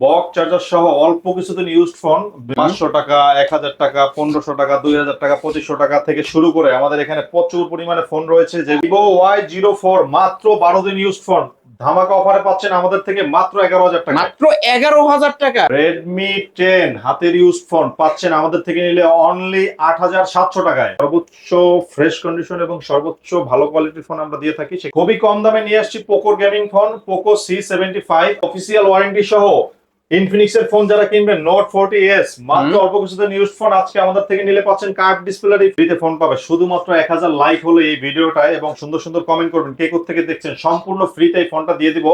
বক চার্জার সহ অল্প কিছুদিন ইউজড ফোন পাঁচশো টাকা এক হাজার টাকা পনেরোশো টাকা দুই হাজার টাকা পঁচিশশো টাকা থেকে শুরু করে আমাদের এখানে প্রচুর পরিমাণে ফোন রয়েছে। যে ভিভো ওয়াই জিরো ফোর মাত্র বারো দিন ইউজড ফোন ধামাকা অফারে পাচ্ছেন আমাদের থেকে মাত্র এগারো হাজার টাকা। মাত্র এগারো হাজার টাকা। রেডমি টেন হাতের ইউজ ফোন পাচ্ছেন আমাদের থেকে নিলে অনলি আট হাজার সাতশো টাকায়। সর্বোচ্চ ফ্রেশ কন্ডিশন এবং সর্বোচ্চ ভালো কোয়ালিটির ফোন আমরা দিয়ে থাকি। খুবই কম দামে নিয়ে আসছি পোকোর gaming phone Poco C seventy five official warranty সহ ইনফিনিক্স এর ফোন যারা কিনবেন নোট ফোরটি এস মাত্র অল্প কিছুদিন ইউজ ফোন আজকে আমাদের থেকে নিলে পাচ্ছেন কার্ড ডিসপ্লে ফ্রিতে ফোন পাবে। শুধুমাত্র এক হাজার লাইক হলো এই ভিডিওটায় এবং সুন্দর সুন্দর কমেন্ট করবেন কে থেকে দেখছেন সম্পূর্ণ ফ্রিতে এই ফোনটা দিয়ে দিব।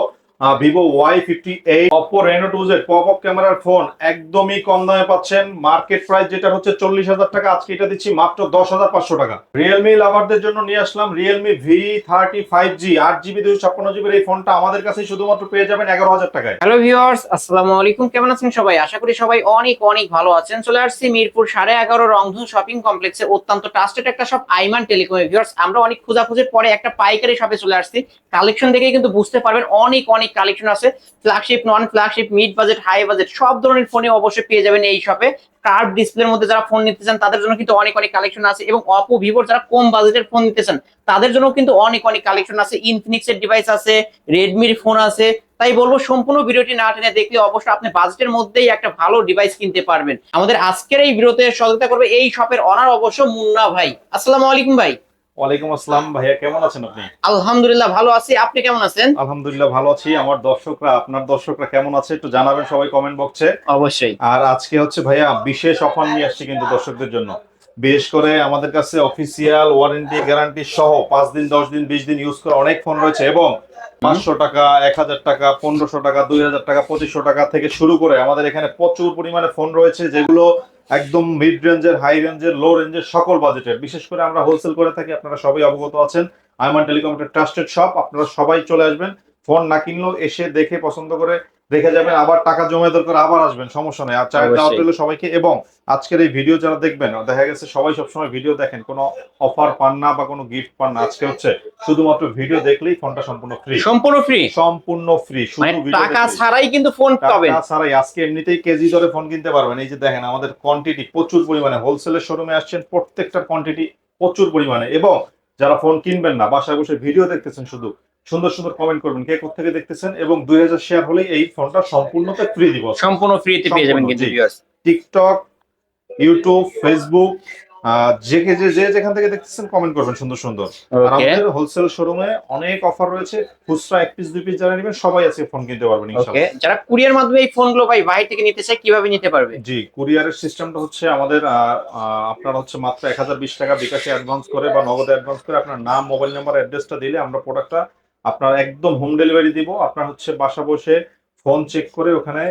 Vivo Y fifty eight Oppo Reno two Z pop up ক্যামেরার ফোন একদমই কম দামে পাচ্ছেন। মার্কেট প্রাইস যেটা হচ্ছে চল্লিশ হাজার টাকা, আজকে এটা দিচ্ছি মাত্র দশ হাজার পাঁচশো টাকা। রিয়েলমি লাভারদের জন্য নিয়ে আসলাম Realme V thirty five G আট জিবি দুশো ছাপ্পান্ন জিবির এই ফোনটা আমাদের কাছে শুধুমাত্র পেয়ে যাবেন এগারো হাজার টাকায়। হ্যালো ভিউয়ার্স আসসালামু আলাইকুম। কেমন আছেন সবাই? আশা করি সবাই অনেক অনেক ভালো আছেন। চলে আসছি মিরপুর সাড়ে এগারো রংধনু শপিং কমপ্লেক্সে অত্যন্ত ট্রাস্টেড একটা সব আইমান টেলিকম ভিউয়ার্স আমরা অনেক খোঁজাখুঁজির পরে একটা পাইকারি শপে চলে আসছি। কালেকশন দেখে কিন্তু বুঝতে পারবেন অনেক অনেক কালেকশন আছে flagship non flagship mid budget high budget সব ধরনের ফোনে অবশ্যই পেয়ে যাবেন এই শপে কার্ভ ডিসপ্লের মধ্যে যারা ফোন নিতে চান, তাদের জন্য কিন্তু অনেক অনেক কালেকশন আছে এবং অপো ভিভোর যারা কম বাজেটের ফোন নিতে চান, তাদের জন্য কিন্তু অনেক অনেক কালেকশন আছে। ইনফিনিক্স এর ডিভাইস আছে রেডমির ফোন আছে। তাই বলব, সম্পূর্ণ ভিডিওটি না টেনে দেখলে অবশ্যই আপনি বাজেটের মধ্যেই একটা ভালো ডিভাইস কিনতে পারবেন। আমাদের আজকের এই ভিডিওতে সহযোগিতা করবে এই শপের অনার অবশ্য মুন্না ভাই। আসসালামু আলাইকুম ভাই। ওয়ালাইকুম আসসালাম ভাইয়া কেমন আছেন আপনি? আলহামদুলিল্লাহ ভালো আছি। আপনি কেমন আছেন? আলহামদুলিল্লাহ ভালো আছি। আমার দর্শকরা আপনার দর্শকরা কেমন আছে একটু জানাবেন সবাই কমেন্ট বক্সে অবশ্যই। আর আজকে হচ্ছে ভাইয়া বিশেষ অফার নিয়ে আসছি কিন্তু দর্শকদের জন্য। বিশেষ করে আমাদের কাছে অফিসিয়াল ওয়ারেন্টি গ্যারান্টি সহ পাঁচ দিন দশ দিন বিশ দিন ইউজ করা অনেক ফোন রয়েছে এবং পাঁচশো টাকা এক হাজার টাকা পনেরোশো টাকা দুই হাজার টাকা পঁচিশশো টাকা থেকে শুরু করে আমাদের এখানে প্রচুর পরিমাণে ফোন রয়েছে যেগুলো একদম মিড রেঞ্জের হাই রেঞ্জের লো রেঞ্জের সকল বাজেটের বিশেষ করে আমরা হোলসেল করে থাকি, আপনারা সবাই অবগত আছেন। আইমান টেলিকম একটা ট্রাস্টেড শপ আপনারা সবাই চলে আসবেন। ফোন না কিনলেও এসে দেখে পছন্দ করে দেখে যাবেন আবার টাকা জমা দরকার আবার আসবেন সমস্যা নেই। আর চাই অবশ্যই। দেওয়া হলো সবাইকে এবং আজকের এই ভিডিও যারা দেখবেন দেখা গেছে সবাই সবসময় ভিডিও দেখেন কোনো অফার পান না বা কোনো গিফট পান না। আজকে হচ্ছে শুধুমাত্র ভিডিও দেখলেই ফোনটা সম্পূর্ণ ফ্রি সম্পূর্ণ ফ্রি সম্পূর্ণ ফ্রি মানে শুধু ভিডিও টাকা ছাড়াই কিন্তু ফোন পাবেন। টাকা ছাড়াই আজকে এমনিতেই কেজি দরে ফোন কিনতে পারবেন। এই যে দেখেন আমাদের কোয়ান্টিটি প্রচুর পরিমাণে। হোলসেলের শোরুমে আসছেন প্রত্যেকটা কোয়ান্টিটি প্রচুর পরিমাণে এবং যারা ফোন কিনবেন না বাসায় বসে ভিডিও দেখতেছেন শুধু সুন্দর সুন্দর কমেন্ট করবেন কে থেকে দেখতেছেন? এবং দুই হাজার শেয়ার হলে এই ফোনটা সম্পূর্ণতে ফ্রি দিব সম্পূর্ণ ফ্রিতে পেয়ে যাবেন কিন্তু টিকটক ইউটিউব ফেসবুক যে কে- যে যে যেখান থেকে দেখতেছেন কমেন্ট করবেন সুন্দর সুন্দর। আর আমাদের হোলসেল শোরুমে অনেক অফার রয়েছে। খুচরা এক পিস দুই পিস যারা নেবেন সবাই আজকে ফোন কিনতে পারবেন ইনশাআল্লাহ। যারা কুরিয়ার মাধ্যমে এই ফোনগুলো ভাই বাইরে থেকে নিতে চায় কীভাবে নিতে পারবে? জি কুরিয়ারের সিস্টেমটা হচ্ছে আমাদের আপনার হচ্ছে মাত্র এক হাজার বিশ টাকা বিকাশে অ্যাডভান্স করে বা নগদে অ্যাডভান্স করে আপনার নাম মোবাইল নাম্বার অ্যাড্রেসটা দিলে আমরা প্রোডাক্টটা আপনার একদম হোম ডেলিভারি দিব। আপনার হচ্ছে বাসা বসে ফোন চেক করে ওখানে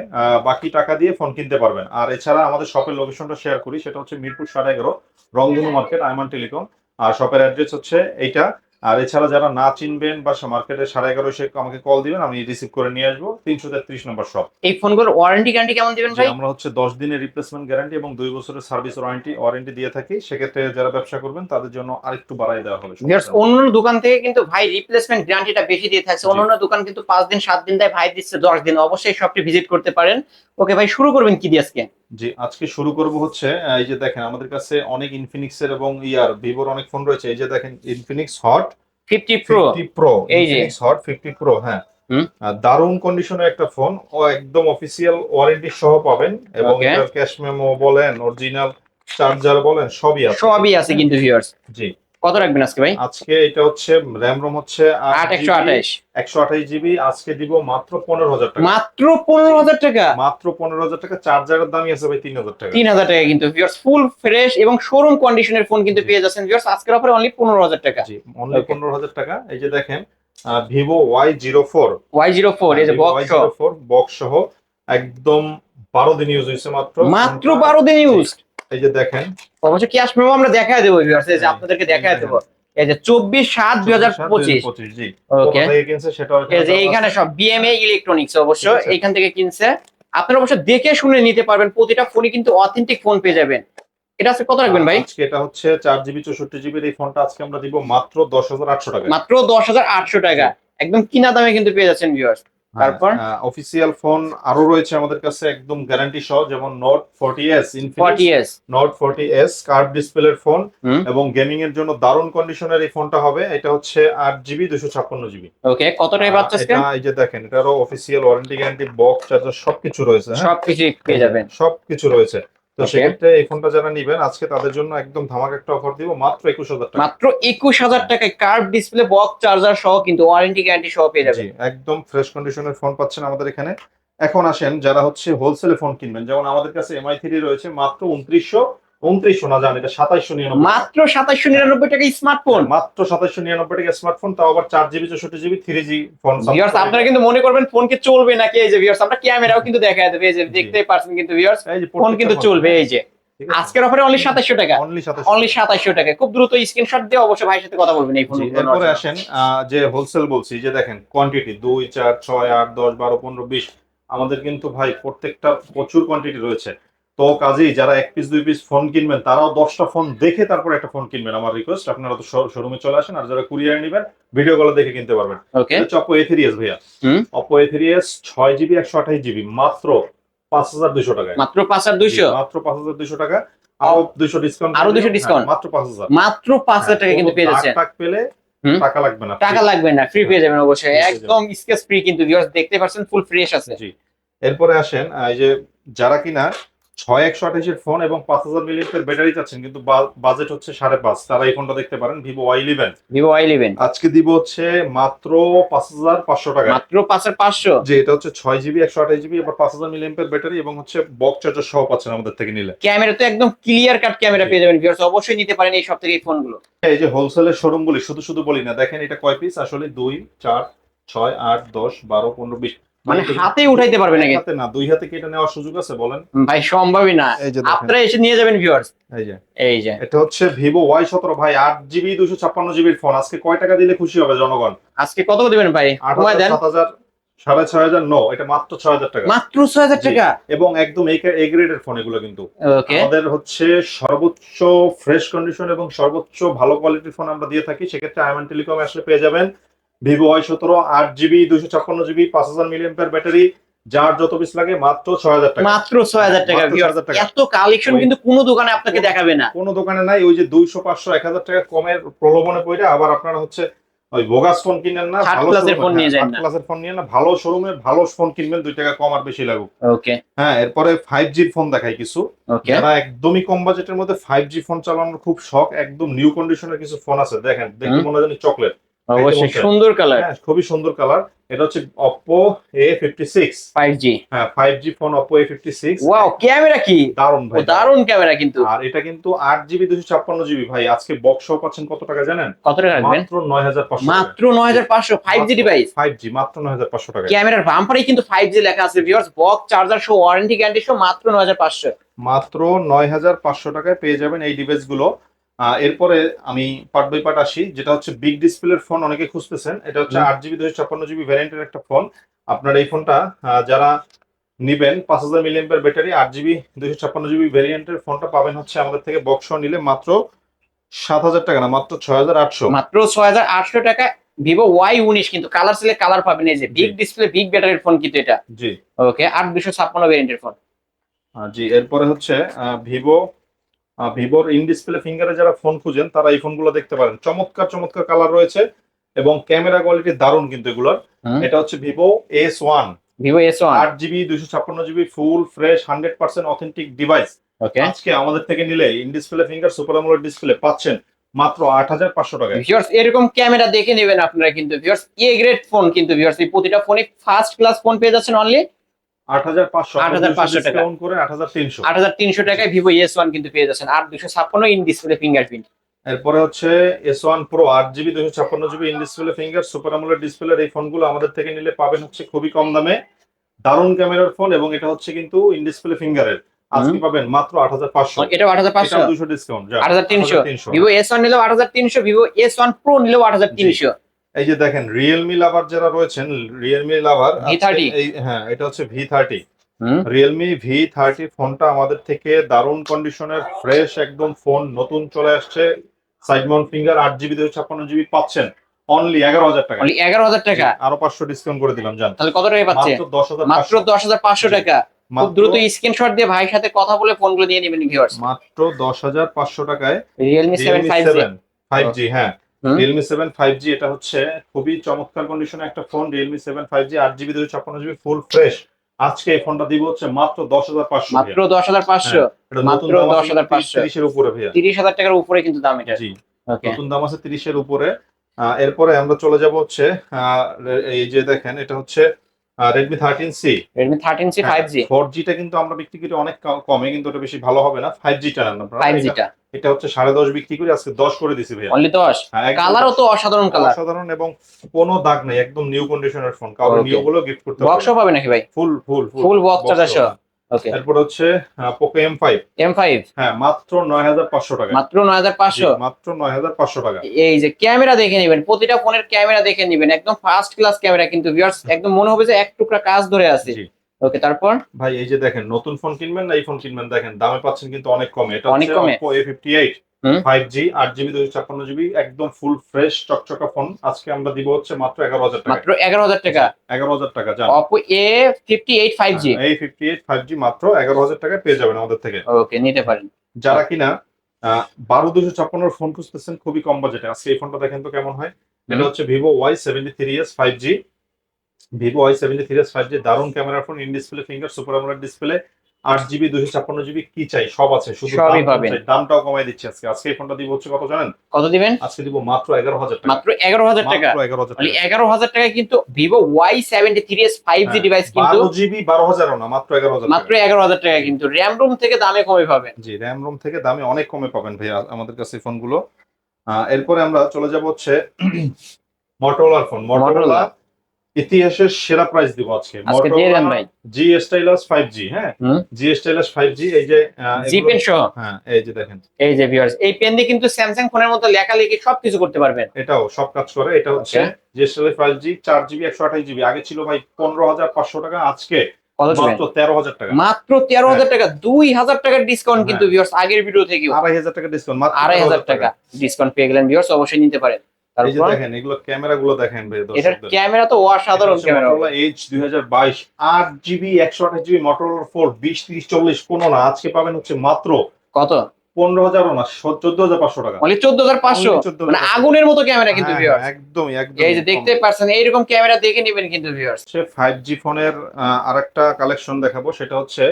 বাকি টাকা দিয়ে ফোন কিনতে পারবেন। আর এছাড়া আমাদের শপের লোকেশনটা শেয়ার করি, সেটা হচ্ছে মিরপুর সাড়ে এগারো, রংধনু মার্কেট আয়মান টেলিকম আর শপের অ্যাড্রেস হচ্ছে এইটা আর এছাড়া যারা না চিনবেন বা মার্কেটে সাড়ে এগারো এসে আমাকে কল দিবেন আমি রিসিভ করে নিয়ে আসব। তিনশো তেত্রিশ নম্বর শপ এই ফোনগুলোর ওয়ারেন্টি গ্যারান্টি কেমন দিবেন ভাই? আমরা হচ্ছে দশ দিনের রিপ্লেসমেন্ট গ্যারান্টি এবং দুই বছরের সার্ভিস ওয়ারেন্টি ওয়ারেন্টি দিয়ে থাকি। সেক্ষেত্রে যারা ব্যবসা করবেন তাদের জন্য আরেকটু বাড়াই দেওয়া হবে। অন্য দোকান থেকে কিন্তু ভাই রিপ্লেসমেন্ট গ্যারান্টিটা বেশি দিয়ে থাকছে। অন্য দোকান কিন্তু পাঁচ দিন সাত দিন দেয় ভাই দিচ্ছে দশ দিন। অবশ্যই শপটি ভিজিট করতে পারেন। ওকে ভাই শুরু করবেন কি দিয়ে আজকে? জি আজকে শুরু করব হচ্ছে এই যে দেখেন আমাদের কাছে অনেক ইনফিনিক্স এর এবং ইয়ার ভিভোর অনেক ফোন রয়েছে। এই যে দেখেন Infinix hot fifty pro fifty pro এই যে। হট ফিফটি প্রো হ্যাঁ। দারুণ কন্ডিশনের একটা ফোন ও একদম অফিসিয়াল ওয়ারেন্টি সহ পাবেন এবং ক্যাশ মেমো বলেন অরিজিনাল চার্জার বলেন সবই আছে। সবই আছে কিন্তু ভিউয়ার্স জি। কত রাখবেন আজকে ভাই? আজকে এটা হচ্ছে র্যাম রোম হচ্ছে আট একশো আঠাশ। একশো আঠাশ জিবি আজকে দিব মাত্র পনেরো হাজার টাকা। মাত্র পনেরো হাজার টাকা? মাত্র পনেরো হাজার টাকা চার্জারের দামই আছে ভাই তিন হাজার টাকা। তিন হাজার টাকা কিন্তু ভিউয়ার্স ফুল ফ্রেশ এবং শোরুম কন্ডিশনের ফোন কিন্তু পেয়ে যাচ্ছেন ভিউয়ার্স আজকের অফারে অনলি পনেরো হাজার টাকা। জি অনলি. পনেরো হাজার টাকা। এই যে দেখেন Vivo Y zero four Y zero four এই যে বক্স ফোর বক্স সহ। একদম বারো দিন ইউজ হয়েছে মাত্র। মাত্র বারো দিন ইউজ এই যে দেখেন। অবশ্য ক্যাশ মেমো আমরা দেখায় দেবো এই যে আপনাদেরকে দেখায় দেবো। এই যে চব্বিশ সাত দুই হাজার পঁচিশ। ওকে এই যে এইখানে সব বিএমএ ইলেকট্রনিক্স অবশ্য এইখান থেকে কিনছে। আপনারা অবশ্য দেখে শুনে নিতে পারবেন প্রতিটা ফোনই কিন্তু অথেন্টিক ফোন পেয়ে যাবেন। এটা আজকে কত রাখবেন ভাই? এটা হচ্ছে চার জিবি চৌষট্টি জিবির এই ফোনটা আজকে আমরা দিব মাত্র দশ হাজার আটশো টাকা। মাত্র দশ হাজার আটশো টাকা। একদম কিনা দামে কিন্তু পেয়ে যাচ্ছেন ভিউয়ার্স তারপর? অফিসিয়াল ফোন আরও রয়েছে আমাদের কাছে একদম গ্যারান্টি সহ যেমন note forty S forty S note forty S curve ডিসপ্লের ফোন এবং গেমিং এর জন্য দারুণ কন্ডিশনের এই ফোনটা হবে। এটা হচ্ছে আট জিবি দুশো ছাপ্পান্ন জিবি ওকে কত টাকা পাচ্ছে এটা এই যে দেখেন এটারও official warranty guarantee box charger সবকিছু রয়েছে হ্যাঁ? সবকিছু পেয়ে যাবেন। সবকিছু রয়েছে। তো. সেক্ষেত্রে এই ফোনটা যারা নিবেন আজকে তাদের জন্য একদম ধামাক একটা অফার দিব মাত্র একুশ হাজার টাকা। মাত্র একুশ হাজার টাকায় কার্ভ ডিসপ্লে বক্স চার্জার সহ কিন্তু ওয়ারেন্টি গ্যারান্টি সহ পেয়ে যাবেন। একদম ফ্রেশ কন্ডিশনের ফোন পাচ্ছেন আমাদের এখানে। এখন আসেন যারা হচ্ছে হোলসেলে ফোন কিনবেন যেমন আমাদের কাছে এমআই থ্রি রয়েছে মাত্র উনত্রিশশো উনত্রিশশো না জান এটা সাতাইশশো নিরানব্বই মাত্র সাতাশশো নিরানব্বই টাকা স্মার্টফোন মাত্র সাতাইশশো নিরানব্বই টাকা স্মার্টফোন তাও আবার চার জিবি চৌষট্টি GB three G phone viewers আপনারা কিন্তু মনে করবেন ফোন কি চলবে নাকি? এই যে ভিউয়ার্স আমরা ক্যামেরাও কিন্তু দেখা দেবে। এই যে দেখতেই পারছেন কিন্তু ভিউয়ার্স ফোন কিন্তু চলবে এই যে। আজকের অফারে অনলি সাতাশশো টাকা। অনলি সাতাইশ অনলি সাতাশশো টাকা। খুব দ্রুত স্ক্রিনশট দিয়ে অবশ্যই ভাইয়ের সাথে কথা বলবেন এই ফোন এরপরে আসেন আহ, যে হোলসেল বলছি যে দেখেন কোয়ান্টিটি দুই চার ছয় আট দশ বারো পনেরো বিশ আমাদের কিন্তু ভাই প্রত্যেকটা প্রচুর কোয়ান্টিটি রয়েছে। তো কাজেই যারা এক পিস দুই পিস ফোন কিনবেন তারাও দশটা ফোন দেখে তারপর একটা ফোন কিনবেন আমার রিকোয়েস্ট আপনারা তো শোরুমে চলে আসেন আর যারা কুরিয়ার নেবেন ভিডিও কলে দেখে কিনতে পারবেন। অপো এ থ্রি এস ভাইয়া। অপো এ থ্রি এস ছয় জিবি একশো আঠাশ জিবি মাত্র পাঁচ হাজার দুইশো টাকা মাত্র পাঁচ হাজার দুইশো? মাত্র পাঁচ হাজার দুইশো টাকা। আরও দুইশো ডিসকাউন্ট আরও 200 ডিসকাউন্ট মাত্র পাঁচ হাজার। মাত্র পাঁচ হাজার টাকা কিন্তু পেয়ে যাচ্ছে টাক পেলে টাকা লাগবে না। টাকা লাগবে না ফ্রি পেয়ে যাবেন অবশ্যই। একদম স্কেচ ফ্রি কিন্তু দেখতে পাচ্ছেন ফুল ফ্রেশ আছে। জি। এরপরে আসেন এই যে যারা কিনা ছয় একশো আঠাশের ফোন এবং পাঁচ হাজার মিলিয়নের ব্যাটারি চাচ্ছেন কিন্তু বাজেট হচ্ছে সাড়ে পাঁচ। তারা এই ফোনটা দেখতে পারেন Vivo Y eleven Vivo Y eleven আজকে দিব হচ্ছে মাত্র পাঁচ হাজার পাঁচশো টাকা। মাত্র পাঁচ হাজার পাঁচশো। যে এটা হচ্ছে ছয় জিবি একশো আঠাশ জিবি এবার পাঁচ হাজার মিলিয়নের ব্যাটারি এবং হচ্ছে বক্স চার্জার সহ পাচ্ছেন আমাদের থেকে নিলে। ক্যামেরা তো একদম ক্লিয়ার কাট ক্যামেরা পেয়ে যাবেন ভিউয়ার্স অবশ্যই নিতে পারেন এই সব থেকে এই ফোনগুলো। এই যে হোলসেলের শোরুম বলি শুধু শুধু বলি না দেখেন এটা কয় পিস আসলে দুই চার ছয় আট দশ বারো পনেরো বিশ। মানে হাতে উঠাইতে পারবে না হাতে না দুই হাতে কি এটা নেওয়ার সুযোগ আছে বলেন। ভাই সম্ভবই না। আপনারা এসে নিয়ে যাবেন ভিউয়ার্স এই যে। এই যে। এটা হচ্ছে ভিভো ওয়াই সতেরো ভাই আট জিবি দুশো ছাপ্পান্ন জিবির ফোন আজকে কয় টাকা দিলে খুশি হবে জনগণ? আজকে কত দিবেন ভাই? সময় দেন। সাত হাজার সাড়ে ছয় হাজার নো এটা মাত্র ছয় হাজার টাকা। মাত্র ছয় হাজার টাকা? এবং একদম এ গ্রেডের ফোন এগুলো কিন্তু। ওকে আমাদের হচ্ছে সর্বোচ্চ ফ্রেশ কন্ডিশন এবং সর্বোচ্চ ভালো কোয়ালিটির ফোন আমরা দিয়ে থাকি। সেক্ষেত্রে আইমান টেলিকম আসলে পেয়ে যাবেন। ভিভো ওয়াই সতেরো আট জিবি দুশো ছাপ্পান্ন জিবি পাঁচ হাজার মিলিয়ন ব্যাটারি যার যত পিস লাগে মাত্র ছয় হাজার টাকা। মাত্র ছয় হাজার টাকা মাত্র viewers। 6,000 টাকা। এত কালেকশন কিন্তু কোনো দোকানে আপনাকে দেখাবে না। কোনো দোকানে নাই ওই যে দুইশো পাঁচশো এক হাজার টাকা কমের প্রলোভনে পড়ে আবার আপনারা হচ্ছে ওই বোগাস ফোন কিনেন না ভালো showroom- phone নিয়ে হ্যাঁ, যান এর ফোন নিয়ে না ভালো শোরুমে ভালো ফোন কিনবেন দুই টাকা কম আর বেশি লাগুক। ওকে হ্যাঁ এরপরে ফাইভ জির ফোন দেখাই কিছু। যারা একদমই কম বাজেটের মধ্যে ফাইভ জি ফোন চালানোর খুব শখ একদম নিউ কন্ডিশনের কিছু ফোন আছে দেখেন দেখে মনে হয় চকলেট অবশ্যই। সুন্দর কালার হ্যাঁ খুবই সুন্দর কালার এটা হচ্ছে সিক্স ফাইভ জি হ্যাঁ five G phone Oppo A fifty six wow camera কি? দারুণ ভাই দারুণ ক্যামেরা কিন্তু। আর এটা কিন্তু আট জিবি দুশো ছাপ্পান্ন জিবি ভাই আজকে বক্স সহ পাচ্ছেন কত টাকা জানেন? কত টাকা রাখবেন? মাত্র নয় হাজার পাঁচশো মাত্র নয় হাজার পাঁচশো five G device five G মাত্র নয় হাজার পাঁচশো টাকা। ক্যামেরার বাম্পারেই কিন্তু ফাইভ জি লেখা আছে viewers box charger show warranty guarantee show মাত্র নয় হাজার পাঁচশো। মাত্র নয় হাজার পাঁচশো টাকায় পেয়ে যাবেন এই ডিভাইসগুলো। এরপরে আমি পার্ট বাই পার্ট আসি যেটা হচ্ছে বিগ ডিসপ্লের ফোন অনেকে খুঁজতেছেন। এটা হচ্ছে। আট জিবি দুশো ছাপ্পান্ন জিবি ভ্যারিয়েন্টের একটা ফোন আপনার এই ফোনটা যারা নিবেন পাঁচ হাজার মিলিয়ামের ব্যাটারি আট জিবি দুশো ছাপ্পান্ন জিবি ভ্যারিয়েন্টের ফোনটা পাবেন হচ্ছে আমাদের থেকে বক্স নিলে মাত্র সাত হাজার টাকা না মাত্র ছয় হাজার আটশো। মাত্র ছয় হাজার আটশো টাকা। ভিভো ওয়াই উনিশ কিন্তু কালার সিলে কালার পাবেন এই যে বিগ ডিসপ্লে বিগ ব্যাটারির ফোন কিন্তু এটা। জি। ওকে আট দুশো ছাপ্পান্ন ভ্যারিয়েন্টের ফোন জি এরপরে হচ্ছে ভিভো ভিভোর ইন ডিসপ্লে ফিঙ্গারে যারা ফোন খুঁজেন তারা এই ফোনগুলো দেখতে পারেন। চমৎকার চমৎকার কালার রয়েছে এবং ক্যামেরা কোয়ালিটি দারুণ কিন্তু এগুলোর। এটা হচ্ছে Vivo S one Vivo S one আট জিবি দুশো ছাপ্পান্ন GB full fresh hundred percent authentic device আজকে আমাদের থেকে নিলে in display finger super AMOLED display পাচ্ছেন মাত্র আট হাজার পাঁচশো ভিউয়ার্স এরকম ক্যামেরা দেখে নেবেন আপনারা কিন্তু। এ গ্রেড ফোন কিন্তু এই প্রতিটা ফোনে ফার্স্ট ক্লাস ফোন পেয়ে যাচ্ছেন অনলি 8,500 টাকায় ভিভো এস ওয়ান কিন্তু পেয়ে যাচ্ছেন দুশো ছাপ্পান্ন ইন ডিসপ্লে ফিঙ্গারপ্রিন্ট এরপরে হচ্ছে এস ওয়ান প্রো আট জিবি দুশো ছাপ্পান্ন GB in display finger super ডিসপ্লের এই ফোনগুলো আমাদের থেকে নিলে পাবেন হচ্ছে খুবই কম দামে দারুণ ক্যামেরার ফোন এবং এটা হচ্ছে কিন্তু ইন ডিসপ্লে ফিঙ্গারের আজকে পাবেন মাত্র আট হাজার পাঁচশো এটাও আট হাজার পাঁচশো দুশো ডিসকাউন্ট আট হাজার তিনশো ভিভো এস ওয়ান নিলেও আট হাজার তিনশো ভিভো এস ওয়ান প্রো নিলেও আট হাজার তিনশো এই যে দেখেন রিয়েলমি লাভার যারা রয়েছেন রিয়েলমি লাভার হ্যাঁ এটা হচ্ছে V thirty Realme V thirty ফোনটা আমাদের থেকে দারুণ কন্ডিশনের ফ্রেশ একদম ফোন নতুন চলে আসছে। সাইড মাউন্ট ফিঙ্গার আট জিবি দুশো ছাপ্পান্ন জিবি পাচ্ছেন। অনলি এগারো হাজার টাকা। এগারো হাজার টাকা? আরও পাঁচশো ডিসকাউন্ট করে দিলাম জান। তাহলে কত টাকা পাচ্ছে? মাত্র দশ হাজার পাঁচশো। টাকা। খুব দ্রুত স্ক্রিনশট দিয়ে ভাইয়ের সাথে কথা বলে ফোনগুলো নিয়ে নেবেন ভিউয়ার্স মাত্র দশ হাজার পাঁচশো টাকায় রিয়েলমি সেভেন ফাইভ জি হ্যাঁ। রিয়েলমি সেভেন ফাইভ জি এটা হচ্ছে খুবই চমৎকার কন্ডিশনে একটা phone Realme seven five G আট জিবি দুশো ছাপ্পান্ন জিবি ফুল ফ্রেশ আজকে এই ফোনটা দিব হচ্ছে মাত্র দশ হাজার পাঁচশো মাত্র দশ হাজার পাঁচশো। এটা মাত্র দশ হাজার পাঁচশো। তিরিশের উপরে ভাইয়া। তিরিশ হাজার টাকার উপরে কিন্তু দাম এটা। জি। নতুন দাম আছে তিরিশের উপরে। আহ, এরপরে আমরা চলে যাব হচ্ছে এই যে দেখেন এটা হচ্ছে Redmi thirteen C Redmi thirteen C five G four জিটা কিন্তু আমরা বিক্রি করি অনেক কমে কিন্তু ওটা বেশি ভালো হবে না। ফাইভ জিটা নেন আপনারা। ফাইভ এটা- জিটা এটা হচ্ছে সাড়ে দশ বিক্রি করি আজকে দশ করে দিছি ভাই অনলি দশ? হ্যাঁ, একদম কালারও তো অসাধারণ কালার অসাধারণ এবং কোনো দাগ নেই একদম নিউ কন্ডিশনের ফোন কারণ. নিউ গুলো গিফট করতে বক্সও পাবে নাকি ভাই? ফুল ফুল ফুল বক্স charger এরপর হচ্ছে Poco M five M five হ্যাঁ মাত্র নয় হাজার পাঁচশো টাকা। মাত্র নয় হাজার পাঁচশো? মাত্র নয় হাজার পাঁচশো টাকা। এই যে ক্যামেরা দেখে নেবেন প্রতিটা ফোনের ক্যামেরা দেখে নেবেন একদম ফার্স্ট ক্লাস ক্যামেরা কিন্তু ভিউয়ার্স একদম মনে হবে যে এক টুকরা কাজ ধরে আছে। ওকে তারপর? ভাই এই যে দেখেন নতুন ফোন কিনবেন না এই ফোন কিনবেন? দেখেন দামে পাচ্ছেন কিন্তু অনেক কমে। এটা অনেক কমে। Oppo A58 হুম। 5G 8GB 256GB একদম ফুল ফ্রেশ চকচকা ফোন আজকে আমরা দিব হচ্ছে মাত্র 11000 টাকা। মাত্র এগারো হাজার টাকা? 11000 টাকা জান। Oppo A fifty eight five G এই 58 5G মাত্র 11000 টাকায় পেয়ে যাবেন আমাদের থেকে। ওকে নিতে পারেন। যারা কিনা বারো দুশো ছাপ্পান্নর ফোন খুঁজতেছেন খুবই কম বাজেটে আজকে এই ফোনটা দেখেন তো কেমন হয়? এটা হচ্ছে Vivo Y seventy three S five G Vivo Y seventy three S five G দারুণ camera phone in display finger super AMOLED display আট জিবি দুশো ছাপ্পান্ন জিবি কি চাই? সব আছে শুধু সবই পাবেন। দামটাও কমাই দিচ্ছি আজকে। আজকে এই ফোনটা দিব হচ্ছে কত জানেন? কত দিবেন? আজকে দিব মাত্র এগারো হাজার টাকা। মাত্র এগারো হাজার টাকা। এগারো হাজার মানে টাকা। হাজার কিন্তু Vivo Y seventy three S five G device কিন্তু বারো জিবি বারো হাজারও না মাত্র এগারো হাজার মাত্র এগারো হাজার টাকা কিন্তু। র্যাম রোম থেকে দামে কমে পাবেন। জি র্যাম রোম থেকে দামে অনেক কমে পাবেন ভাইয়া আমাদের কাছে ফোনগুলো। এরপরে আমরা চলে যাব হচ্ছে মটোলার ফোন। মটোলা ইতিহাসের সেরা প্রাইস দিব আজকে। আজকে দিয়ে দেন ভাই। জি স্টাইলাস ফাইভ জি হ্যাঁ? জি স্টাইলাস ফাইভ জি এই যে জি পেন সহ? হ্যাঁ এই যে দেখেন। এই যে ভিউয়ার্স এই পেন দিয়ে কিন্তু স্যামসাং ফোনের মতো লেখালেখি সবকিছু করতে পারবেন। এটাও সব কাজ করে। এটা হচ্ছে জি স্টাইলাস ফাইভ জি চার জিবি একশো আঠাশ জিবি আগে ছিল ভাই পনেরো হাজার পাঁচশো টাকা আজকে মাত্র তেরো হাজার টাকা। মাত্র তেরো হাজার টাকা দুই হাজার টাকার ডিসকাউন্ট হ্যাঁ। কিন্তু ভিউয়ার্স আগের ভিডিও আড়াই হাজার টাকা ডিসকাউন্ট মাত্র আড়াই হাজার টাকা ডিসকাউন্ট পেয়ে গেলেন ভিউয়ার্স অবশ্যই নিতে পারেন। এই যে দেখেন এগুলো ক্যামেরা গুলো দেখেন ভাই এটার ক্যামেরা তো অসাধারণ ক্যামেরা। এইচ হাজার জিবি জিবি মোটরোলা কোনো না। আজকে পাবেন হচ্ছে মাত্র কত? পনেরো হাজারও না চোদ্দ হাজার পাঁচশো টাকা। মানে চোদ্দ হাজার পাঁচশো? Only 14,500 মানে আগুনের মতো ক্যামেরা কিন্তু হ্যাঁ, হ্যাঁ, একদম এই যে দেখতে পারছেন এইরকম ক্যামেরা দেখে নেবেন কিন্তু ভিউয়ার্স হচ্ছে ফাইভ জি ফোনের আর একটা কালেকশন দেখাবো সেটা হচ্ছে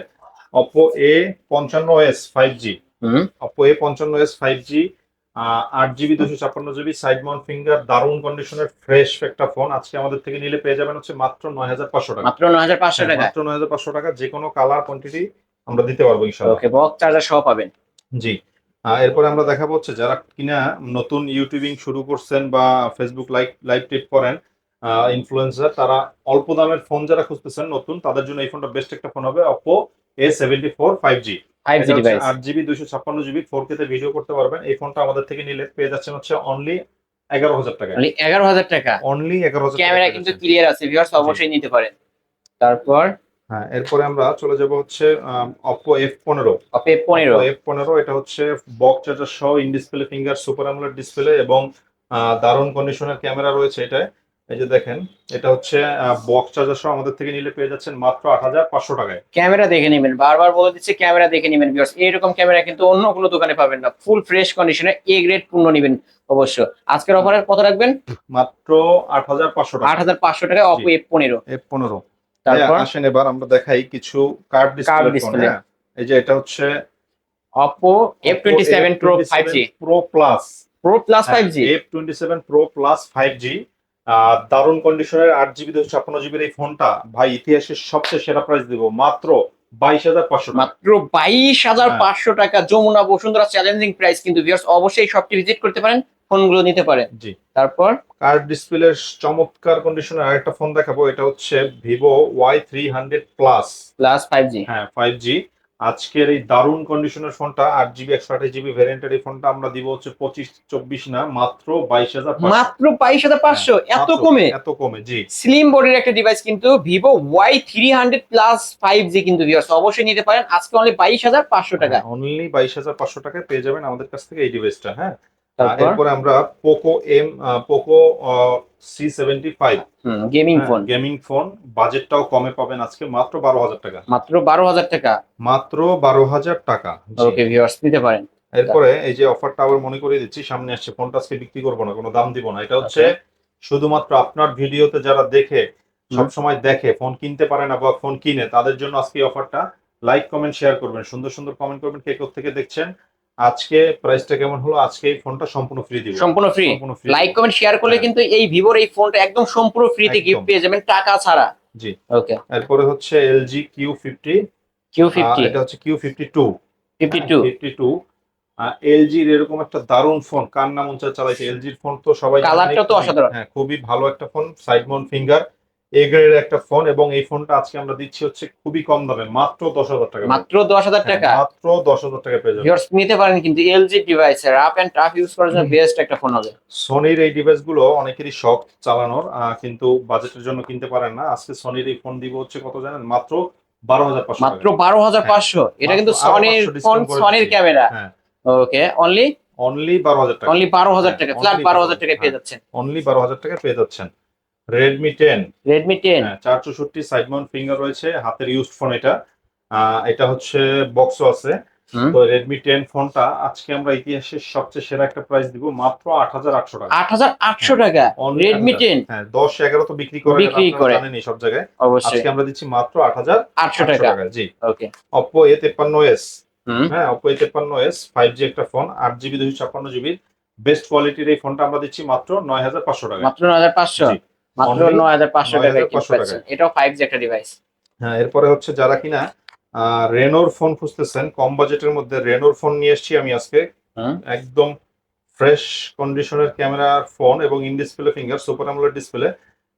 অপো এ পঞ্চান্ন এস ফাইভ জি হুম। অপো এ পঞ্চান্ন এস ফাইভ জি আট জিবি দুশো ছাপ্পান্ন জিবি সাইড মাউন্ট ফিঙ্গার দারুণ কন্ডিশনের ফ্রেশ একটা ফোন আজকে আমাদের থেকে নিলে পেয়ে যাবেন হচ্ছে মাত্র নয় হাজার পাঁচশো টাকা। মাত্র নয় হাজার পাঁচশো হ্যাঁ, টাকা। মাত্র নয় হাজার পাঁচশো টাকা যে কোনো কালার কোয়ান্টিটি আমরা দিতে পারব ইনশাল্লাহ ওকে বক্স চার্জার সহ পাবেন। জি। এরপরে আমরা দেখাবো হচ্ছে যারা কিনা নতুন ইউটিউবিং শুরু করছেন বা ফেসবুক লাইভ লাইভ টিপ করেন ইনফ্লুয়েন্সার তারা অল্প দামের ফোন যারা খুঁজতেছেন নতুন তাদের জন্য এই ফোনটা বেস্ট একটা ফোন হবে Oppo A seventy four five G five G device আট জিবি দুইশো ছাপ্পান্ন জিবি ফোর কে ভিডিও করতে পারবেন। এই ফোনটা আমাদের থেকে নিলে পেয়ে যাচ্ছেন হচ্ছে অনলি এগারো হাজার টাকা মানে এগারো হাজার টাকা। অনলি এগারো হাজার ক্যামেরা কিন্তু ক্লিয়ার আছে ভিউয়ার্স অবশ্যই নিতে পারেন। তারপর? হ্যাঁ এরপরে আমরা চলে যাব হচ্ছে অপো এফ পনেরো। অপে পনেরো। এফ পনেরো এটা হচ্ছে বক্স চার্জার সহ ইন ডিসপ্লে ফিঙ্গার সুপার আমলের ডিসপ্লে এবং দারুণ কন্ডিশনের ক্যামেরা রয়েছে এটা এই যে দেখেন এটা হচ্ছে বক্স চার্জার সহ আমাদের থেকে নিলে পেয়ে যাচ্ছেন মাত্র আট হাজার পাঁচশো টাকায়। ক্যামেরা দেখে নেবেন বারবার বলে দিচ্ছে ক্যামেরা দেখে নেবেন ভিউয়ার্স এরকম ক্যামেরা কিন্তু অন্য কোনো দোকানে পাবেন না। ফুল ফ্রেশ কন্ডিশনে এ গ্রেড পূর্ণ নেবেন অবশ্য। আজকের অফারের কত রাখবেন? মাত্র আট হাজার পাঁচশো আট হাজার পাঁচশো টাকা অপো এফ পনেরো। এফ পনেরো। তারপর? আসেন এবার আমরা দেখাই কিছু কার্ড ডিসপ্লে এই যে এটা হচ্ছে Oppo F twenty seven pro five G pro plus pro plus five G F twenty seven pro plus five G দারুণ কন্ডিশনের আট জিবি দুশো ছাপ্পান্ন জিবির এই ফোনটা ভাই ইতিহাসের সবচেয়ে সেরা প্রাইস দিব। মাত্র বাইশ হাজার পাঁচশো মাত্র বাইশ হাজার। পাঁচশো টাকা। যমুনা বসুন্ধরা চ্যালেঞ্জিং প্রাইস কিন্তু ভিউয়ার্স অবশ্যই শপটি ভিজিট করতে পারেন ফোনগুলো নিতে পারেন। জি। তারপর? কার্ড ডিসপ্লের চমৎকার কন্ডিশনের আরেকটা ফোন দেখাবো। এটা হচ্ছে Vivo Y three hundred plus plus five G হ্যাঁ ফাইভ জি আজকের এই দারুণ কন্ডিশনের ফোনটা আট জিবি একশো আঠাশ জিবি ভ্যারিয়েন্টের এই ফোনটা আমরা দিব হচ্ছে পঁচিশ চব্বিশ না মাত্র বাইশ হাজার মাত্র বাইশ হাজার পাঁচশো হ্যাঁ, এত কমে? এত কমে জি। স্লিম বোর্ডের একটা ডিভাইস কিন্তু Vivo Y three hundred plus five G কিন্তু ভিউয়ার্স অবশ্যই নিতে পারেন। আজকে অনলি বাইশ হাজার পাঁচশো টাকা অনলি বাইশ হাজার পাঁচশো টাকায় পেয়ে যাবেন আমাদের কাছ থেকে এই ডিভাইসটা হ্যাঁ। তারপর? এরপরে আমরা Poco M Poco C seventy five gaming phone gaming phone বাজেটটাও কমে পাবেন আজকে মাত্র বারো হাজার টাকা। মাত্র বারো হাজার টাকা? মাত্র বারো হাজার টাকা ওকে ভিউয়ার্স নিতে পারেন। এরপরে এই যে অফারটা আবার মনে করিয়ে দিচ্ছি সামনে আসছে। ফোনটা আজকে বিক্রি করব না কোনো দাম দিব না। এটা হচ্ছে শুধুমাত্র আপনার ভিডিওতে যারা দেখে সব সময় দেখে ফোন কিনতে পারে না বা ফোন কিনে তাদের জন্য আজকে অফারটা লাইক কমেন্ট শেয়ার করবেন। সুন্দর সুন্দর কমেন্ট করবেন কে থেকে দেখছেন। আজকে প্রাইসটা কেমন হলো? আজকে এই ফোনটা সম্পূর্ণ ফ্রি দিব। সম্পূর্ণ ফ্রি লাইক কমেন্ট শেয়ার করলে হ্যাঁ। কিন্তু এই ভিভোর এই ফোনটা একদম সম্পূর্ণ ফ্রিতে একদম। গিফট পেয়ে যাবেন টাকা ছাড়া। জি। ওকে এরপরে হচ্ছে LG Q fifty Q fifty এটা হচ্ছে Q fifty two fifty two fifty two এলজির এরকম একটা দারুণ ফোন কার নাম উঞ্চা চালাইছে? এলজির ফোন তো সবাই কালারটা তো খুবই- অসাধারণ। হ্যাঁ খুবই ভালো একটা phone side mount finger A গ্রেডের একটা ফোন এবং এই ফোনটা আজকে আমরা দিচ্ছি হচ্ছে খুবই কম দামে মাত্র দশ হাজার টাকা। মাত্র দশ হাজার হ্যাঁ, টাকা? মাত্র দশ হাজার টাকা পেয়ে যাবেন। নিতে পারেন কিন্তু LG device rough and tough use করার জন্য বেস্ট একটা ফোন হবে। সনির এই ডিভাইসগুলো অনেকেরই শখ চালানোর কিন্তু বাজেটের জন্য কিনতে পারেন না। আজকে সনির এই ফোন দিব হচ্ছে কত জানেন? মাত্র বারো হাজার পাঁচশো মাত্র বারো হাজার পাঁচশো। এটা কিন্তু সনির ফোন সনির ক্যামেরা হ্যাঁ। ওকে অনলি অনলি বারো হাজার টাকা। অনলি বারো হাজার হ্যাঁ, টাকা। ফ্ল্যাট বারো হাজার 12,000 টাকা। পেয়ে হ্যাঁ। যাচ্ছেন। অনলি বারো হাজার টাকা পেয়ে যাচ্ছেন। রেডমি টেন রেডমি টেন হ্যাঁ চার চৌষট্টি সাইড মাউন্ট ফিঙ্গার রয়েছে হাতের ইউজড ফোন এটা। এটা হচ্ছে বক্সও আছে। তো রেডমি টেন ফোনটা আজকে আমরা ইতিহাসের সবচেয়ে সেরা একটা প্রাইস দিব মাত্র আট হাজার আটশো টাকা। আট হাজার আটশো টাকা। রেডমি টেন হ্যাঁ দশ এগারো তো বিক্রি করে বিক্রি করে। জানেনই সব জায়গায়। অবশ্যই। আজকে আমরা দিচ্ছি মাত্র আট হাজার আটশো টাকা। জি। ওকে। অপো এ তেপ্পান্ন এস হ্যাঁ অপো এ তেপ্পান্ন এস ফাইভ জি একটা ফোন আট জিবি দুশো ছাপ্পান্ন জিবির বেস্ট কোয়ালিটির এই ফোনটা আমরা দিচ্ছি মাত্র নয় হাজার পাঁচশো টাকা। মাত্র নয় হাজার পাঁচশো। মাত্র Only নয় হাজার পাঁচশো টাকা 9,500 পাচ্ছেন। এটাও ফাইভ একটা ডিভাইস হ্যাঁ এরপরে হচ্ছে যারা কিনা রেনোর ফোন খুঁজতেছেন কম বাজেটের মধ্যে রেনোর ফোন নিয়ে এসেছি আমি আজকে। একদম ফ্রেশ কন্ডিশনের ক্যামেরার ফোন এবং ইন ডিসপ্লে ফিঙ্গার সুপার আমলের ডিসপ্লে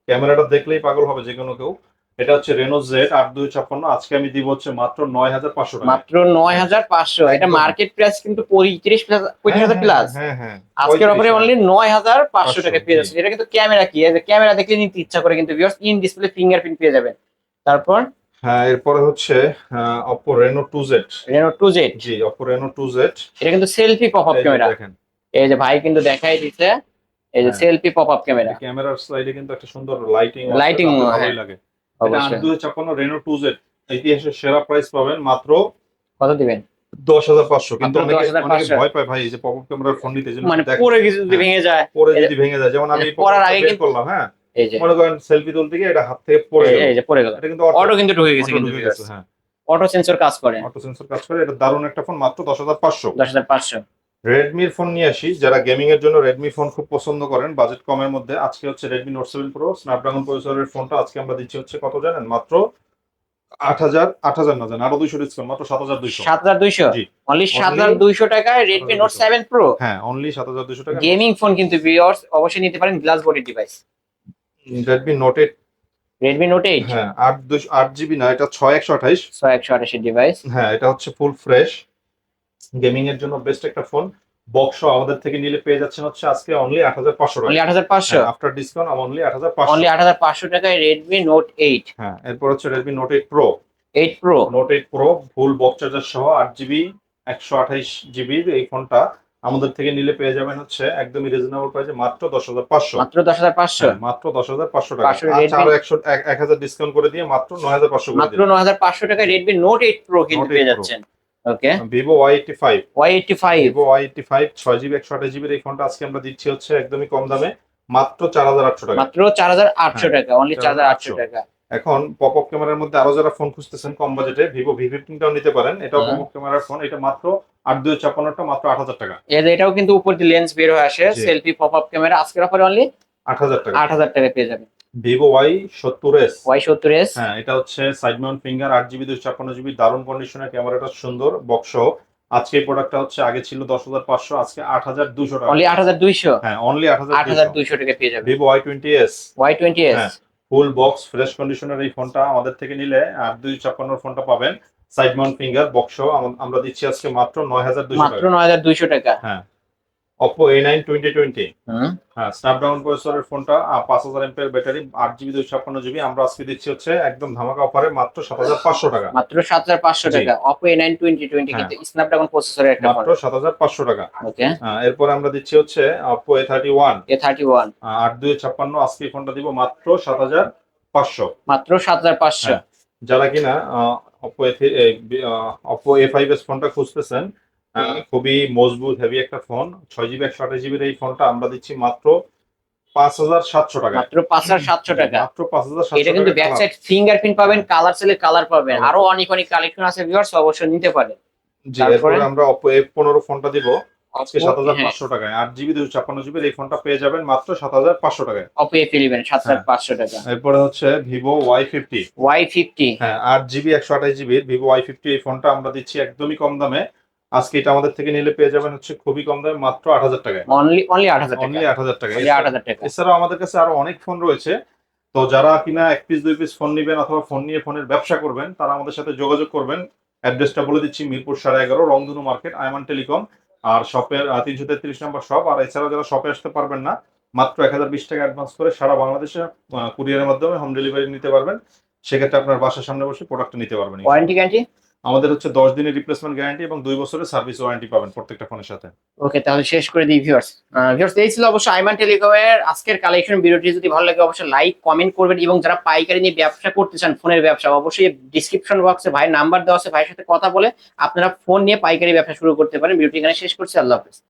ক্যামেরাটা দেখলেই পাগল হবে যে কোনো কেউ। এটা হচ্ছে রেনো জেড আট দুই ছাপ্পান্ন। আজকে আমি দিব হচ্ছে মাত্র নয় হাজার পাঁচশো মাত্র নয় হাজার পাঁচশো। এটা মার্কেট প্রাইস কিন্তু পঁয়ত্রিশ পঁয়ত্রিশ হাজার হ্যাঁ, প্লাস হ্যাঁ হ্যাঁ আজকের অফারে অনলি নয় হাজার পাঁচশো টাকা পেয়ে যাচ্ছে এটা কিন্তু ক্যামেরা কি? ক্যামেরা দেখলে নিতে ইচ্ছা করে কিন্তু ভিউয়ার্স ইন ডিসপ্লে ফিঙ্গারপ্রিন্ট পেয়ে যাবেন। তারপর? হ্যাঁ এরপরে হচ্ছে Oppo Reno two Z Reno two Z G Oppo Reno two Z এটা কিন্তু সেলফি পপ আপ ক্যামেরা দেখেন। এই যে ভাই কিন্তু দেখাই দিচ্ছে এই যে হ্যাঁ। সেলফি পপ আপ ক্যামেরা ক্যামেরার সাইডে কিন্তু একটা সুন্দর লাইটিং ভালোই হ্যাঁ। লাগে। ছাপ্পান্ন রেনো টু জেড ইতিহাসের সেরা প্রাইস পাবেন মাত্র কত দিবেন? দশ হাজার পাঁচশো। কিন্তু অনেকে ভয় পায় ভাই যে পপ ক্যামেরার ফোন নিতে জন্য মানে পরে যদি হ্যাঁ। ভেঙে যায়। পরে যদি ভেঙে যায়। যেমন আমি পড়ার আগে কিন্তু- করলাম হ্যাঁ। এই যে। মনে করেন সেলফি তুলতে গিয়ে এটা হাত থেকে পড়ে গেল। এই যে পড়ে গেল। এটা কিন্তু অটো কিন্তু ঢুকে গেছে কিন্তু হ্যাঁ। অটো সেন্সর কাজ করে। অটো সেন্সর কাজ করে। এটা দারুণ একটা ফোন মাত্র দশ হাজার পাঁচশো। দশ হাজার পাঁচশো। রেডমির ফোন নিয়ে আসি যারা গেমিং এর জন্য রেডমি ফোন খুব পছন্দ করেন বাজেট কমের মধ্যে আজকে হচ্ছে Redmi Note seven pro Snapdragon প্রসেসরের ফোনটা আজকে আমরা দিচ্ছি হচ্ছে কত জানেন? মাত্র আট হাজার আট হাজার না জানেন আরও দুইশো ডিসকাউন্ট মাত্র সাত হাজার দুইশো। সাত হাজার দুইশো। অনলি সাত হাজার দুইশো টাকায় রেডমি নোট সেভেন প্রো হ্যাঁ অনলি সাত হাজার দুইশো টাকা গেমিং ফোন কিন্তু ভিউয়ার্স অবশ্যই নিতে পারেন glass body device Redmi Note eight Redmi Note eight হ্যাঁ আট দুইশো আট জিবি না এটা ছয় একশো আঠাইশ ছয় একশো আঠাশি ডিভাইস হ্যাঁ এটা হচ্ছে ফুল ফ্রেশ গেমিং এর জন্য বেস্ট একটা ফোন বক্স আমাদের থেকে নিলে পেয়ে যাচ্ছেন হচ্ছে আজকে অনলি আট হাজার পাঁচশো অনলি টাকা। আট হাজার পাঁচশো আফটার ডিসকাউন্ট অনলি আট হাজার পাঁচশো অনলি আট হাজার পাঁচশো টাকায় রেডমি নোট এইট হ্যাঁ এরপর হচ্ছে Redmi Note eight pro eight pro Note eight pro full box charger সহ আট জিবি একশো আঠাইশ জিবির এই ফোনটা আমাদের থেকে নিলে পেয়ে যাবেন হচ্ছে একদমই রিজনেবল প্রাইসে মাত্র দশ হাজার পাঁচশো। মাত্র দশ হাজার পাঁচশো। হ্যাঁ, মাত্র দশ হাজার পাঁচশো টাকা। 500 আচ্ছা আরও একশো এক- হাজার ডিসকাউন্ট করে দিয়ে মাত্র নয় হাজার পাঁচশো মাত্র নয় হাজার পাঁচশো টাকায় রেডমি নোট এইট প্রো কিন্তু পেয়ে। যাচ্ছেন। Okay Vivo Y eighty five Y eighty five Vivo Y eighty five ছয় জিবি একশো আঠাশ জিবির এই ফোনটা আজকে আমরা দিচ্ছি হচ্ছে একদমই কম দামে মাত্র চার হাজার আটশো টাকা। মাত্র চার হাজার আটশো হ্যাঁ, টাকা অনলি চার হাজার আটশো 4,800 টাকা। এখন পপ আপ ক্যামেরার মধ্যে আরও যারা ফোন খুঁজতেছেন কম বাজেটে ভিভো ভি ফিফটিনটাও নিতে পারেন। এটাও হুম। পপ আপ ক্যামেরার ফোন এটা মাত্র আট দুই ছাপ্পান্নটা মাত্র আট হাজার টাকা। এর এটাও কিন্তু উপর দিয়ে লেন্স বের হয়ে আসে সেলফি পপ আপ ক্যামেরা আজকের অফারে অনলি আট হাজার টাকা। আট হাজার টাকা পেয়ে যাবেন। ভিভো ওয়াই সত্তর এস ওয়াই সত্তর এস হ্যাঁ এটা হচ্ছে সাইড মাউন্ট ফিঙ্গার আট জিবি দুশো ছাপ্পান্ন জিবি দারুণ কন্ডিশনের ক্যামেরাটা সুন্দর বক্স আজকে এই প্রোডাক্টটা হচ্ছে আগে ছিল দশ হাজার পাঁচশো আজকে আট হাজার দুশো টাকা। অনলি আট হাজার দুইশো? হ্যাঁ অনলি আট আট হাজার হাজার দুইশো টাকা পেয়ে যাবেন Vivo Y twenty S Y twenty S. Full box fresh কন্ডিশনের এই ফোনটা আমাদের থেকে নিলে আট দুই ছাপ্পান্নর ফোনটা পাবেন সাইড মাউন্ট ফিঙ্গার বক্স আমরা দিচ্ছি আজকে মাত্র নয় হাজার দুশো মাত্র নয় হাজার দুইশো টাকা। হ্যাঁ। Oppo A nine twenty twenty হুম। হ্যাঁ স্ন্যাপড্রাগন প্রসেসরের ফোনটা পাঁচ হাজার এমপের ব্যাটারি আট জিবি দুইশো ছাপ্পান্ন জিবি আমরা আজকে দিচ্ছি হচ্ছে একদম ধামাকা অফারে মাত্র সাত হাজার পাঁচশো টাকা। মাত্র সাত হাজার পাঁচশো জি। টাকা। Oppo A nine twenty twenty হ্যাঁ। কিন্তু স্ন্যাপড্রাগন প্রসেসরের একটা মাত্র সাত হাজার পাঁচশো টাকা। ওকে। হ্যাঁ, এরপরে আমরা দিচ্ছি হচ্ছে Oppo A thirty one A thirty one আট দুই ছাপ্পান্ন আজকে ফোনটা দিব মাত্র সাত হাজার পাঁচশো। মাত্র সাত হাজার পাঁচশো। হ্যাঁ। যারা কিনা অপো এ ফাইভ এস ফোনটা খুঁজতেছেন খুবই মজবুত হেভি একটা ফোন ছয় জিবি একশো আঠাশ জিবির এই ফোনটা আমরা দিচ্ছি মাত্র পাঁচ হাজার সাতশো টাকা। মাত্র পাঁচ হাজার সাতশো টাকা। মাত্র পাঁচ হাজার এটা কিন্তু ব্যাক সাইড ফিঙ্গারপ্রিন্ট পাবেন কালার সেলে কালার পাবেন। আরও অনেক অনেক কালেকশন আছে ভিউয়ার্স অবশ্যই নিতে পারেন। জি এরপরে আমরা অপো এফ পনেরো ফোনটা দিব আজকে সাত হাজার হ্যাঁ, পাঁচশো টাকায়। আট জিবি দুশো ছাপ্পান্ন জিবির এই ফোনটা পেয়ে যাবেন মাত্র সাত হাজার পাঁচশো টাকায়। অপো এ ফিলিবেন সাত হাজার হ্যাঁ। পাঁচশো টাকা। এরপরে হচ্ছে Vivo Y fifty Y fifty হ্যাঁ আট জিবি একশো আঠাশ জিবির ভিভো ওয়াই ফিফটি এই ফোনটা আমরা দিচ্ছি একদমই কম দামে। আজকে এটা আমাদের থেকে নিলে পেয়ে যাবেন হচ্ছে খুবই কম দামে মাত্র আট হাজার টাকায়। অনলি অনলি আট হাজার টাকা। অনলি আট হাজার টাকা। অনলি আট হাজার টাকা। এছাড়াও আমাদের কাছে আরও অনেক ফোন রয়েছে। তো যারা কিনা এক পিস দুই পিস ফোন নিবেন অথবা ফোন নিয়ে ফোনের ব্যবসা করবেন তারা আমাদের সাথে যোগাযোগ করবেন। অ্যাড্রেসটা বলে দিচ্ছি মিরপুর সাড়ে এগারো রংধনু মার্কেট আয়মান টেলিকম। আর শপের তিনশো তেত্রিশ নম্বর শপ। আর এছাড়াও যারা শপে আসতে পারবেন না মাত্র এক হাজার বিশ টাকা অ্যাডভান্স করে সারা বাংলাদেশে কুরিয়ারের মাধ্যমে হোম ডেলিভারি নিতে পারবেন। সেক্ষেত্রে আপনার বাসার সামনে বসে প্রোডাক্ট নিতে পারবেন। ওয়ারেন্টি গ্যারান্টি আমাদের হচ্ছে দশ দিনের রিপ্লেসমেন্ট গ্যারান্টি এবং দুই বছরের সার্ভিস ওয়ারেন্টি পাবেন প্রত্যেকটা ফোনের সাথে। ওকে তাহলে শেষ করে দিই ভিউয়ার্স ভিউয়ার্স এই ছিল অবশ্যই আইমান টেলিকমের আজকের কালেকশন ভিডিওটি যদি ভালো লাগে, অবশ্যই লাইক কমেন্ট করবেন এবং যারা পাইকারি নিয়ে ব্যবসা করতে চান ফোনের ব্যবসা, অবশ্যই ডিসক্রিপশন বক্সে ভাই নাম্বার দেওয়া আছে, ভাইয়ের সাথে কথা বলে আপনারা ফোন নিয়ে পাইকারি ব্যবসা শুরু করতে পারেন। ভিডিওটি এখানে শেষ করছি, আল্লাহ হাফেজ।